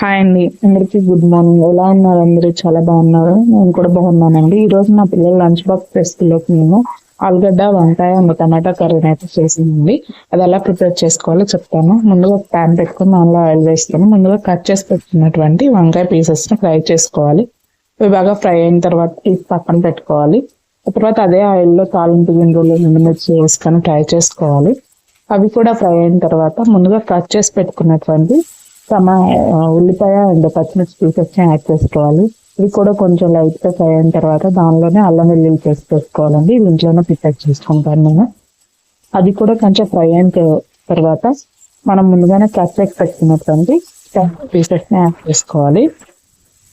Hi అండి. అందరికీ good morning ఎలా ఉన్నారు అందరూ? చాలా బాగున్నారు? నేను కూడా బాగున్నానండి. ఈ రోజు నా పిల్లల లంచ్ బాక్స్ ఫెస్ట్లోకి నేను ఆలుగడ్డ వంకాయ అండ్ టమాటా కర్రీ అయితే చేసిందండి అది ఎలా ప్రిపేర్ చేసుకోవాలో చెప్తాను. ముందుగా ప్యాన్ పెట్టుకుని దానిలో ఆయిల్ వేస్తాను. ముందుగా కట్ చేసి పెట్టుకున్నటువంటి వంకాయ పీసెస్ని ఫ్రై చేసుకోవాలి. ఇవి బాగా ఫ్రై అయిన తర్వాత తీసి పక్కన పెట్టుకోవాలి. తర్వాత అదే ఆయిల్లో తాలింపు గింజలు ఎండుమిర్చి వేసుకొని ఫ్రై చేసుకోవాలి. అవి కూడా ఫ్రై అయిన తర్వాత ముందుగా కట్ చేసి పెట్టుకున్నటువంటి టమా ఉల్లిపాయ అండ్ పచ్చిమిర్చి పీసెస్ని యాడ్ చేసుకోవాలి. ఇవి కూడా కొంచెం లైట్గా ఫ్రై అయిన తర్వాత దానిలోనే అల్లం వెల్లుల్లి పేస్ట్ వేసుకోవాలండి. ఇది ఇంట్లోనే ప్రిపేర్ చేసుకుంటాను నేను. అది కూడా కొంచెం ఫ్రై అయిన తర్వాత మనం ముందుగానే కట్ పెట్టినటువంటి పెట్టుకున్నటువంటి యాడ్ చేసుకోవాలి.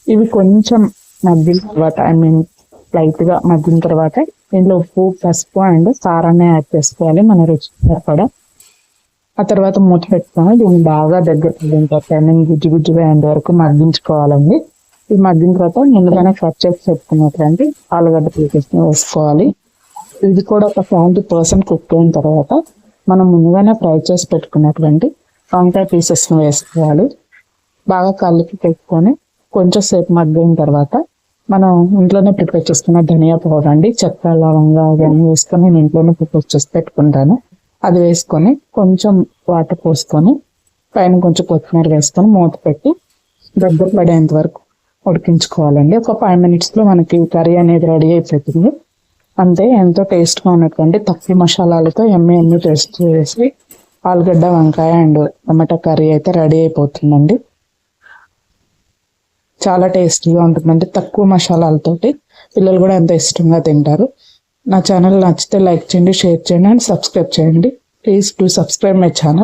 ఇవి కొంచెం మగ్గిన తర్వాత ఐ మీన్ లైట్గా మగ్గిన తర్వాత దీంట్లో ఉప్పు పసుపు అండ్ కారాన్ని యాడ్ చేసుకోవాలి. మన రుచి సరిపడా. ఆ తర్వాత మూత పెట్టుకొని దీన్ని బాగా దగ్గర పడిన తర్వాత గుజ్జు గుజ్జుగా అయ్యేంత వరకు మగ్గించుకోవాలండి. ఇది మగ్గిన తర్వాత ముందుగానే కట్ చేసి పెట్టుకున్నటువంటి ఆలుగడ్డ పీసెస్ని వేసుకోవాలి. ఇది కూడా ఒక సెవెంటీ పర్సెంట్ కుక్ అయిన తర్వాత మనం ముందుగానే ఫ్రై చేసి పెట్టుకున్నటువంటి వంకాయ పీసెస్ని వేసుకోవాలి. బాగా కలిపి పెట్టుకొని కొంచెం సేపు మగ్గిన తర్వాత మనం ఇంట్లోనే ప్రిపేర్ చేసుకున్న ధనియా పౌడర్ అండి చెక్క లవంగా అవన్నీ వేసుకొని నేను ఇంట్లోనే ప్రిపేర్ చేసి పెట్టుకుంటాను. అది వేసుకొని కొంచెం వాటర్ పోసుకొని పైన కొంచెం కొత్తిమీర వేసుకొని మూత పెట్టి దగ్గర పడేంత వరకు ఉడికించుకోవాలండి. ఒక ఫైవ్ మినిట్స్లో మనకి కర్రీ అనేది రెడీ అయిపోతుంది. అంతే ఎంతో టేస్ట్గా ఉన్నటువంటి తక్కువ మసాలాలతో ఎమ్మె ఎమ్మె టేస్ట్ చేసి ఆలుగడ్డ వంకాయ అండ్ టమాటా కర్రీ అయితే రెడీ అయిపోతుందండి. చాలా టేస్టీగా ఉంటుందండి. తక్కువ మసాలాలతోటి పిల్లలు కూడా ఎంతో ఇష్టంగా తింటారు. నా ఛానల్ నచ్చితే లైక్ చేయండి షేర్ చేయండి అండ్ సబ్స్క్రైబ్ చేయండి. Please to subscribe my channel